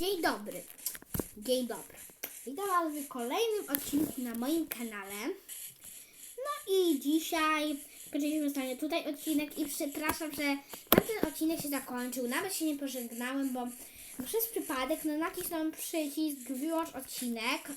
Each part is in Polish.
Dzień dobry. Dzień dobry. Witam Was w kolejnym odcinku na moim kanale. No i dzisiaj skończyliśmy sobie tutaj odcinek i przepraszam, że tamten odcinek się zakończył. Nawet się nie pożegnałem, bo przez przypadek no, nacisnąłem przycisk wyłącz odcinek.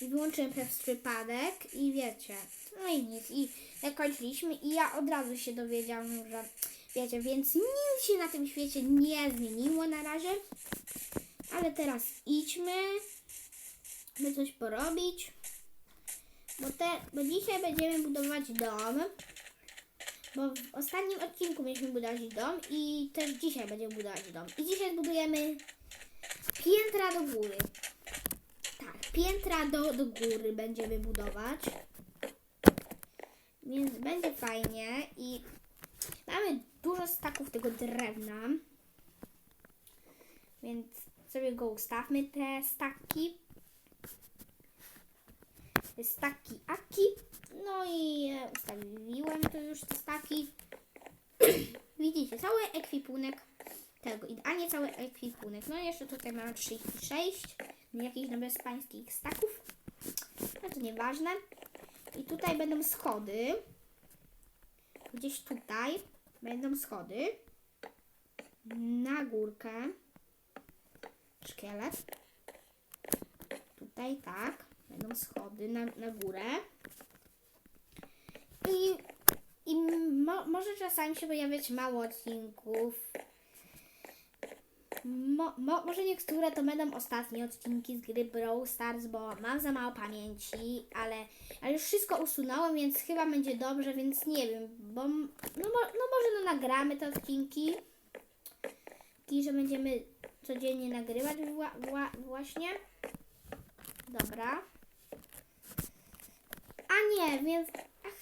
I wyłączyłem przez przypadek i wiecie, no i nic. I jak kończyliśmy i ja od razu się dowiedziałam, że więc nic się na tym świecie nie zmieniło na razie. Ale teraz idźmy, by coś porobić. Bo, te, bo dzisiaj będziemy budować dom. Bo w ostatnim odcinku mieliśmy budować dom i też dzisiaj będziemy budować dom. I dzisiaj zbudujemy piętra do góry. Tak, piętra do, do góry będziemy budować. Więc będzie fajnie i mamy dużo staków tego drewna. Więc sobie go ustawmy, te staki. Staki aki. No i e, ustawiłem to już te staki. Widzicie, cały ekwipunek tego, idealnie cały ekwipunek. No i jeszcze tutaj mamy 36 jakichś no bezpańskich staków. No to nieważne. I tutaj będą schody. Gdzieś tutaj będą schody. Na górkę. Szkielet. Tutaj tak. Będą schody na, na górę. I, i mo, może czasami się pojawiać mało odcinków. Mo, mo, może niektóre to będą ostatnie odcinki z gry Brawl Stars, bo mam za mało pamięci, ale, ale już wszystko usunąłem, więc chyba będzie dobrze, więc nie wiem, bo no, no może no nagramy te odcinki, i że będziemy codziennie nagrywać wła, wła, właśnie. Dobra. A nie, więc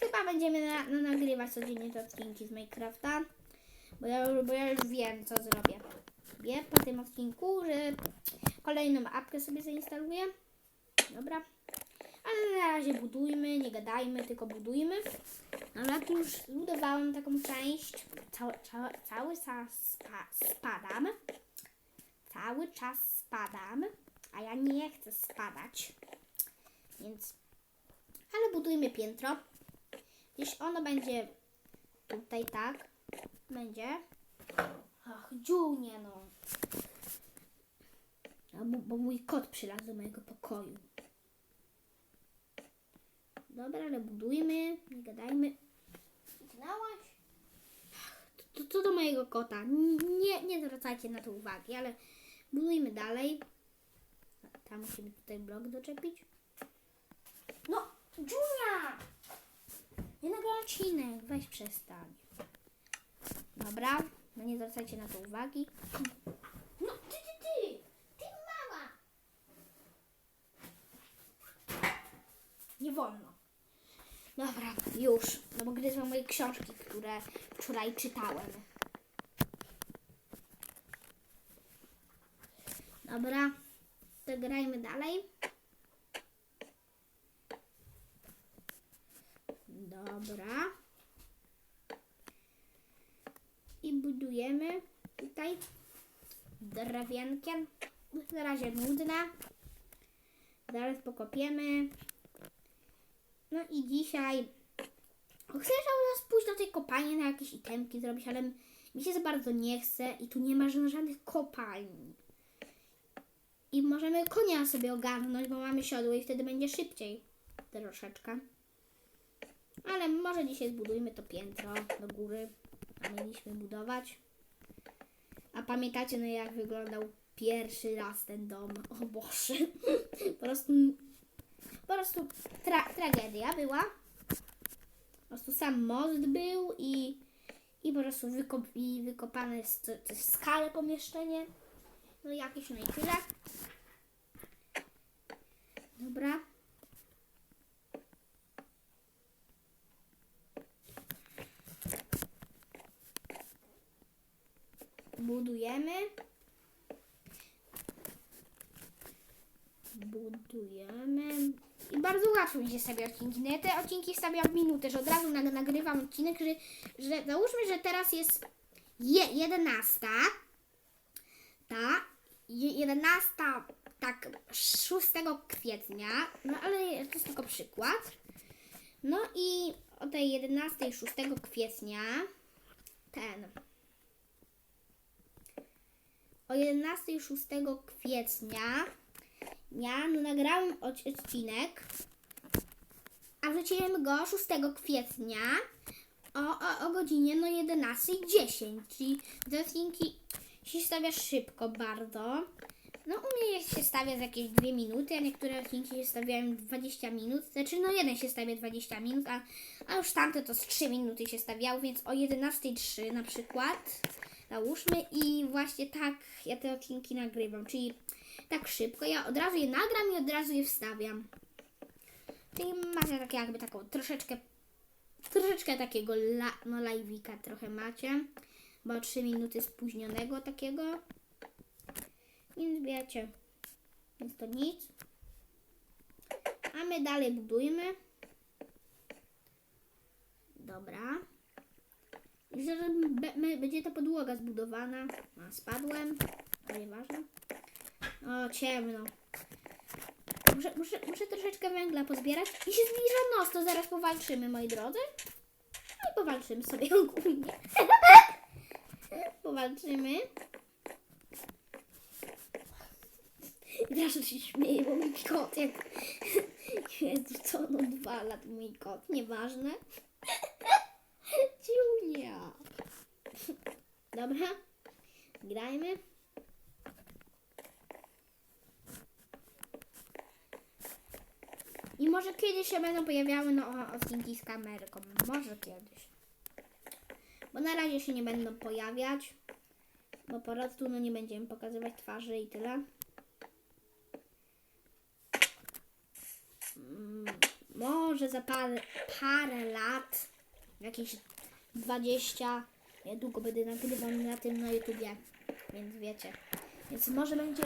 chyba będziemy na, no, nagrywać codziennie te odcinki z Minecrafta, bo ja, bo ja już wiem, co zrobię sobie po tym odcinku, że kolejną apkę sobie zainstaluję. Dobra. Ale na razie budujmy, nie gadajmy, tylko budujmy. Dobra, tu już zbudowałam taką część. Cały, cały, cały czas spa, spadam. Cały czas spadam, a ja nie chcę spadać. Więc, ale budujmy piętro. Gdzieś ono będzie tutaj tak. Będzie. Ach, dziunie no. A, bo, bo mój kot przylazł do mojego pokoju. Dobra, ale budujmy, nie gadajmy. Znałaś? To, to do mojego kota. Nie, nie zwracajcie na to uwagi, ale budujmy dalej. Tam musimy tutaj blok doczepić. No, Junia! Nie nagrałam odcinek, weź przestań. Dobra, no nie zwracajcie na to uwagi. No ty, ty, ty! Ty mała! Nie wolno. Dobra, już. No bo gryzą moje książki, które wczoraj czytałem. Dobra, to grajmy dalej. Dobra. I budujemy tutaj drewienkiem. Na razie nudne. Zaraz pokopiemy. No i dzisiaj chcę teraz pójść do tej kopalni na jakieś itemki zrobić, ale mi się za bardzo nie chce i tu nie ma ża- żadnych kopalni. I możemy konia sobie ogarnąć, bo mamy siodło i wtedy będzie szybciej troszeczkę. Ale może dzisiaj zbudujmy to piętro do góry. Mieliśmy budować. A pamiętacie, no jak wyglądał pierwszy raz ten dom? O Boże. Po prostu, po prostu tra tragedia była. Po prostu sam most był i, i po prostu wykop, i wykopane jest jest skale pomieszczenie. No jakieś, no i tyle. Dobra. Budujemy. Budujemy. I bardzo łatwo mi się stawia odcinki. No ja te odcinki stawiam w minutę, że od razu nag- nagrywam odcinek, że, że załóżmy, że teraz jest je, 11. Ta. je- 11, tak 6 kwietnia, no ale to jest tylko przykład. No i o tej 11, 6 kwietnia ten. O 11, 6 kwietnia ja no, nagrałem od- odcinek, a wrzuciłem go 6 kwietnia o, o, o godzinie no 11.10, czyli te odcinki się stawia szybko bardzo. No u mnie się stawia za jakieś 2 minuty, a niektóre odcinki się stawiają 20 minut. Znaczy no jeden się stawia 20 minut, a, a już tamte to z 3 minuty się stawiało, więc o 11.03 na przykład załóżmy i właśnie tak ja te odcinki nagrywam, czyli tak szybko. Ja od razu je nagram i od razu je wstawiam. Czyli macie tak jakby taką troszeczkę troszeczkę takiego la, no live'ika trochę macie, bo 3 minuty spóźnionego takiego. Więc wiecie, więc to nic. A my dalej budujmy. Dobra. I że będzie ta podłoga zbudowana. A, spadłem. To nieważne. O, ciemno. Muszę, muszę, muszę troszeczkę węgla pozbierać. I się zbliża noc, to zaraz powalczymy, moi drodzy. No i powalczymy sobie ogólnie. powalczymy. Teraz się śmieje, bo mój kot jak... Jezu, co on odwala, mój kot, nieważne. Dobra, grajmy. I może kiedyś się będą pojawiały no, odcinki z kamerką. Może kiedyś. Bo na razie się nie będą pojawiać. Bo po prostu no, nie będziemy pokazywać twarzy i tyle. Mm, Może za parę, parę lat, jakieś 20, niedługo będę nagrywał na tym na YouTubie, więc wiecie. Więc może będzie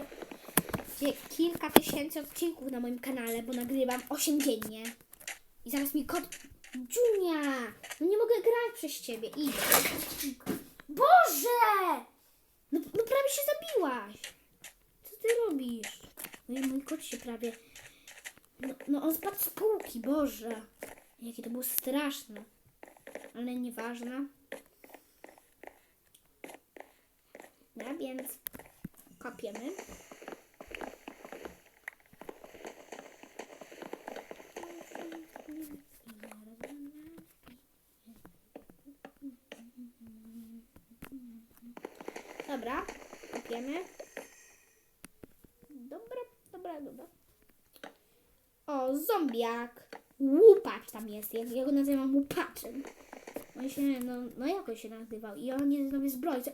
kilka tysięcy odcinków na moim kanale, bo nagrywam 8 dziennie. I zaraz mi kot... Junia! No nie mogę grać przez ciebie. Idź. Boże! No, no prawie się zabiłaś. Co ty robisz? No i mój kot się prawie... No, no on spadł z półki, Boże. Jakie to było straszne. Ale nieważne. Więc kopiemy. Dobra, kopiemy. Dobra, dobra, dobra. O, zombiak. Łupacz tam jest. Ja, go nazywam łupaczem. On się, no, no jak on się nazywał? I on jest nowy zbrojca.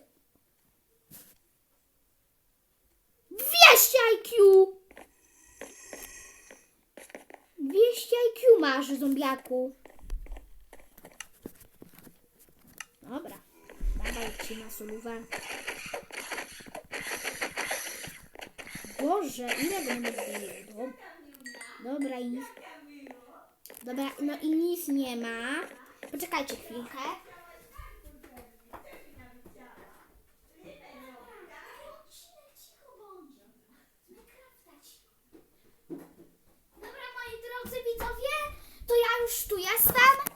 200 IQ! 200 IQ masz, zombiaku. Dobra. Dawaj ci na solówę. Boże, ile go nie było? Dobra i. Dobra, no i nic nie ma. Poczekajcie chwilkę. Dobra, moi drodzy widzowie, to ja już tu jestem.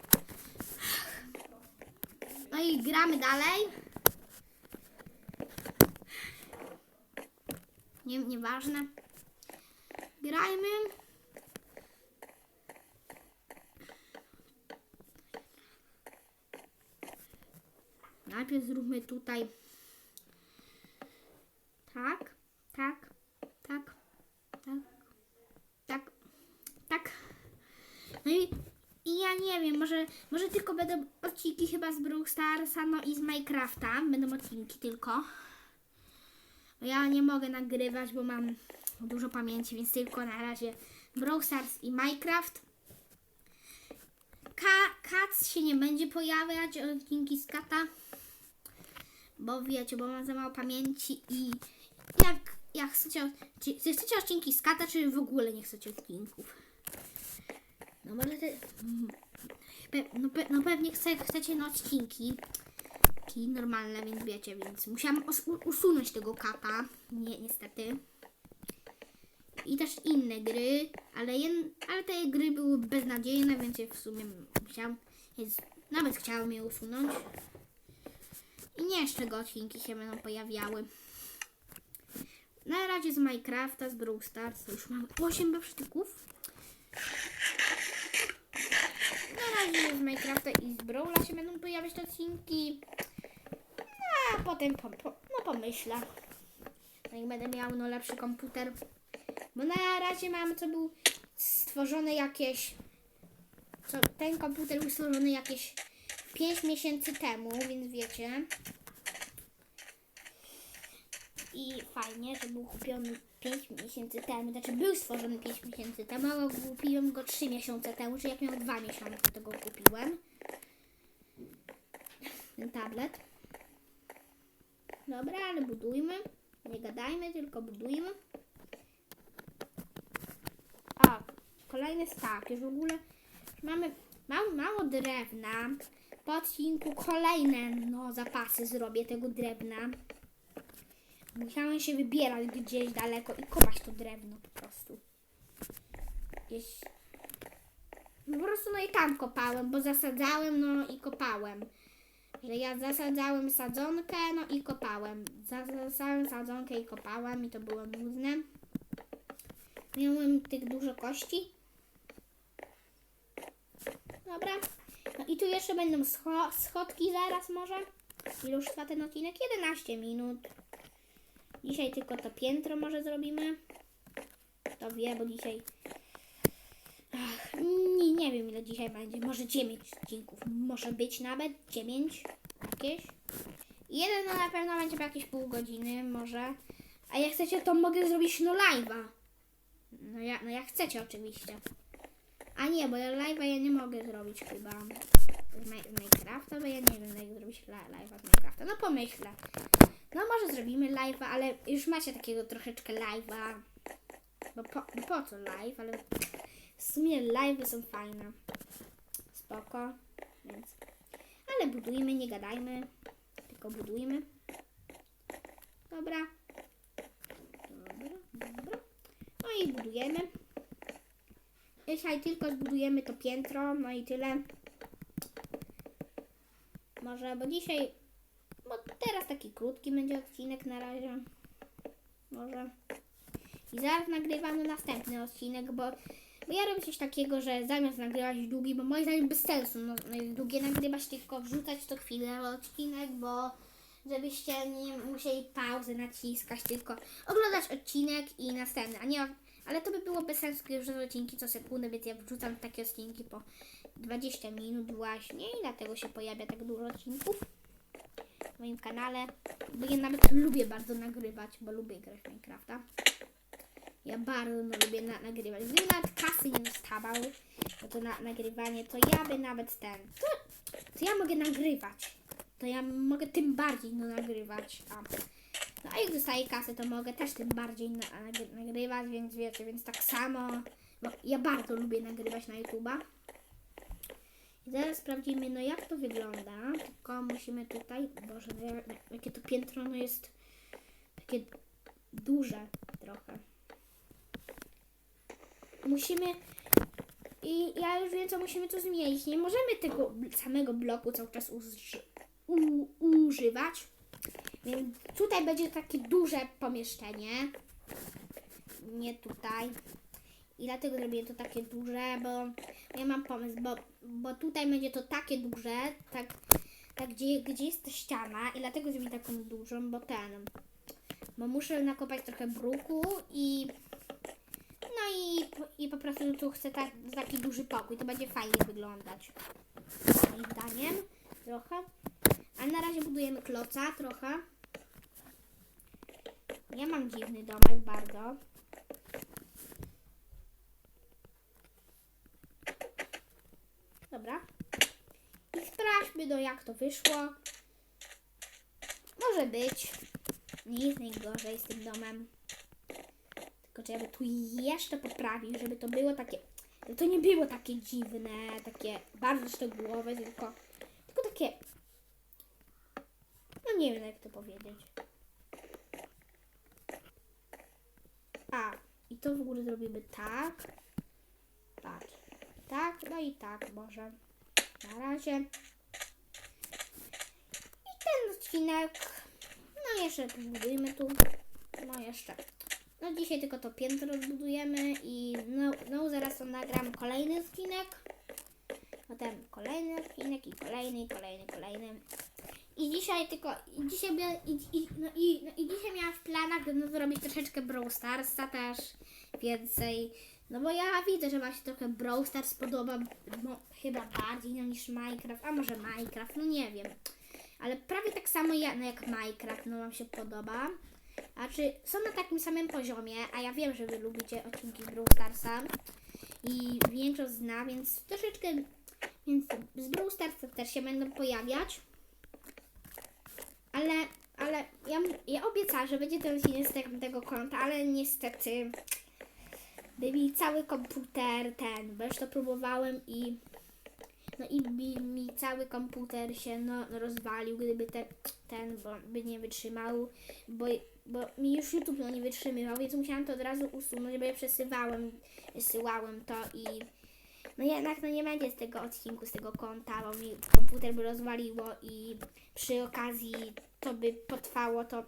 No i gramy dalej. Nie, nieważne. Grajmy. Najpierw zróbmy tutaj. Tak, tak, tak, tak, tak, tak. No i, i ja nie wiem, może, może tylko będą odcinki chyba z Brawl Starsa, no i z Minecrafta. Będą odcinki tylko. Ja nie mogę nagrywać, bo mam dużo pamięci, więc tylko na razie Brawl Stars i Minecraft. Ka Kac się nie będzie pojawiać, odcinki z Kata. Bo wiecie, bo mam za mało pamięci i jak, jak chcecie, czy, chcecie odcinki z Kata, czy w ogóle nie chcecie odcinków? No może te, pe, no, pe, no pewnie chce, chcecie na odcinki, Taki normalne, więc wiecie, więc musiałam usunąć tego kata. Nie, niestety. I też inne gry, ale, ale te gry były beznadziejne, więc w sumie musiałam, więc nawet chciałam je usunąć. I nie jeszcze go odcinki się będą pojawiały. Na razie z Minecrafta, z Brawl Stars, już mam 8 sztyków. Razie z Minecrafta i z Brawla się będą pojawiać te odcinki. A potem po, po, no pomyślę. No Jak będę miał no lepszy komputer. Bo na razie mam, co był stworzony jakieś. Co, ten komputer był stworzony jakieś 5 miesięcy temu, więc wiecie. I fajnie, że był kupiony 5 miesięcy temu. Znaczy był stworzony 5 miesięcy temu, a kupiłem go 3 miesiące temu, czyli jak miał 2 miesiące, to go kupiłem. Ten tablet. Dobra, ale budujmy. Nie gadajmy, tylko budujmy. A, kolejny staw. Już w ogóle mamy mało, mało drewna. Po odcinku kolejne no, zapasy zrobię tego drewna. Musiałem się wybierać gdzieś daleko i kopać to drewno po prostu. Gdzieś... Po prostu no i tam kopałem, bo zasadzałem, no i kopałem. Że ja zasadzałem sadzonkę, no i kopałem. Zasadzałem sadzonkę i kopałem i to było nudne. Miałem tych dużo kości. Dobra. No i tu jeszcze będą scho- schodki zaraz może. Ile już trwa ten odcinek? 11 minut. Dzisiaj tylko to piętro może zrobimy. Kto wie, bo dzisiaj... Ach, nie, nie wiem ile dzisiaj będzie. Może 9 odcinków. Może być nawet 9 jakieś. Jeden no na pewno będzie po jakieś pół godziny może. A jak chcecie to mogę zrobić no live'a. No ja, no jak chcecie oczywiście. A nie, bo live'a ja nie mogę zrobić chyba z Mi- z Minecrafta, bo ja nie wiem jak zrobić live'a z Minecrafta. No pomyślę. No może zrobimy live'a, ale już macie takiego troszeczkę live'a. Bo po, bo po co live, ale w sumie live'y są fajne. Spoko, więc... Ale budujmy, nie gadajmy, tylko budujmy. Dobra. Dobra, dobra. No i budujemy. Dzisiaj tylko zbudujemy to piętro, no i tyle. Może, bo dzisiaj, bo teraz taki krótki będzie odcinek na razie. Może. I zaraz nagrywamy następny odcinek, bo, ja robię coś takiego, że zamiast nagrywać długi, bo moim zdaniem bez sensu no, no, długie nagrywać, tylko wrzucać co chwilę odcinek, bo żebyście nie musieli pauzy naciskać, tylko oglądać odcinek i następny, a nie, ale to by było bez sensu, kiedy wrzucam odcinki co sekundę, więc ja wrzucam takie odcinki po 20 minut właśnie i dlatego się pojawia tak dużo odcinków moim kanale, bo ja nawet lubię bardzo nagrywać, bo lubię grać Minecrafta. Ja bardzo lubię na, nagrywać. Gdyby nawet kasy nie dostawał, no to na nagrywanie, to ja by nawet ten, to, to ja mogę nagrywać. To ja mogę tym bardziej no, nagrywać. A, no a jak dostaję kasę, to mogę też tym bardziej na, nagry- nagrywać, więc wiecie, więc tak samo. Ja bardzo lubię nagrywać na YouTube'a. I zaraz sprawdzimy, no jak to wygląda. Tylko musimy tutaj, boże, ja- jakie to piętro no jest takie duże trochę. Musimy i ja już wiem, co musimy tu zmienić. Nie możemy tego samego bloku cały czas używać. Więc tutaj będzie takie duże pomieszczenie. Nie tutaj. I dlatego zrobię to takie duże, bo ja mam pomysł, bo, bo tutaj będzie to takie duże, tak, tak gdzie, gdzie jest ta ściana i dlatego zrobię taką dużą, bo ten, bo muszę nakopać trochę bruku i no i, i po prostu tu chcę tak, taki duży pokój, to będzie fajnie wyglądać, moim zdaniem, trochę. A na razie budujemy kloca trochę. Ja mam dziwny domek bardzo. Dobra. I sprawdźmy do jak to wyszło. Może być. Nie jest najgorzej z tym domem. Tylko czy ja by tu jeszcze poprawił, żeby to było takie. żeby To nie było takie dziwne, takie bardzo szczegółowe, tylko, tylko takie nie wiem jak to powiedzieć. A, i to w ogóle zrobimy tak. Patrz. Tak, no i tak może. Na razie. I ten odcinek. No jeszcze budujmy tu. No jeszcze. No dzisiaj tylko to piętro budujemy i no, no zaraz to nagram kolejny odcinek. Potem kolejny odcinek i kolejny, i kolejny, kolejny. I dzisiaj tylko, i dzisiaj, i, i, no i, no i dzisiaj miałam w planach no, zrobić troszeczkę Brawl Starsa też więcej. No bo ja widzę, że właśnie trochę Brawl Stars podoba no, chyba bardziej no, niż Minecraft, a może Minecraft, no nie wiem. Ale prawie tak samo ja, no, jak Minecraft, no wam się podoba. A czy są na takim samym poziomie, a ja wiem, że wy lubicie odcinki Brawl Starsa i większość zna, więc troszeczkę, więc z Brawl Starsa też się będą pojawiać. Ale, ale ja, ja obiecałam, że będzie ten odcinek z tego konta, ale niestety by mi cały komputer ten, bo już to próbowałem i no i by mi cały komputer się no, rozwalił, gdyby te, ten, bo by nie wytrzymał, bo, bo mi już YouTube no, nie wytrzymywał, więc musiałam to od razu usunąć, bo ja przesyłałem, wysyłałem to i no jednak no nie będzie z tego odcinku, z tego konta, bo mi komputer by rozwaliło i przy okazji to by potrwało to,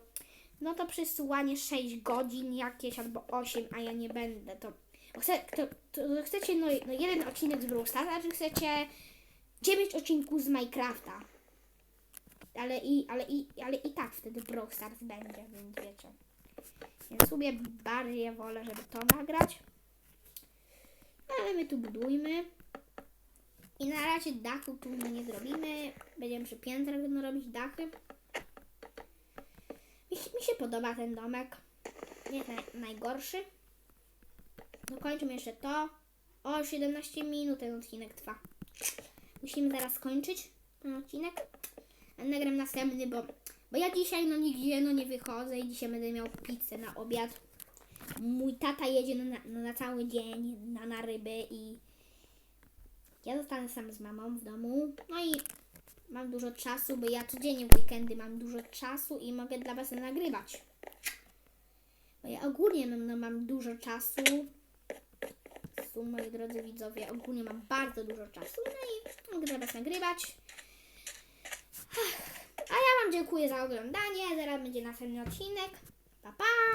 no to przesyłanie 6 godzin jakieś albo 8, a ja nie będę, to Chce, to, to, chcecie no, no jeden odcinek z Brawl Starsa, czy chcecie 9 odcinków z Minecrafta? Ale i, ale i, ale i tak wtedy Brawl będzie, więc wiecie. Więc sobie bardziej wolę, żeby to nagrać. No, Ale my tu budujmy. I na razie dachu tu nie zrobimy. Będziemy przy piętrach robić dachy. Mi, mi się podoba ten domek. Nie jest naj, najgorszy. Dokończymy jeszcze to. O, 17 minut ten odcinek trwa. Musimy zaraz skończyć ten odcinek. Nagram następny, bo, bo ja dzisiaj no nigdzie no nie wychodzę i dzisiaj będę miał pizzę na obiad. Mój tata jedzie na, na, na cały dzień na, na ryby i ja zostanę sam z mamą w domu. No i mam dużo czasu, bo ja codziennie w weekendy mam dużo czasu i mogę dla Was nagrywać. Bo ja ogólnie no, no, mam dużo czasu. Tu, moi drodzy widzowie, ogólnie mam bardzo dużo czasu. No i mogę dla Was nagrywać. A ja Wam dziękuję za oglądanie. Zaraz będzie następny odcinek. Pa, pa!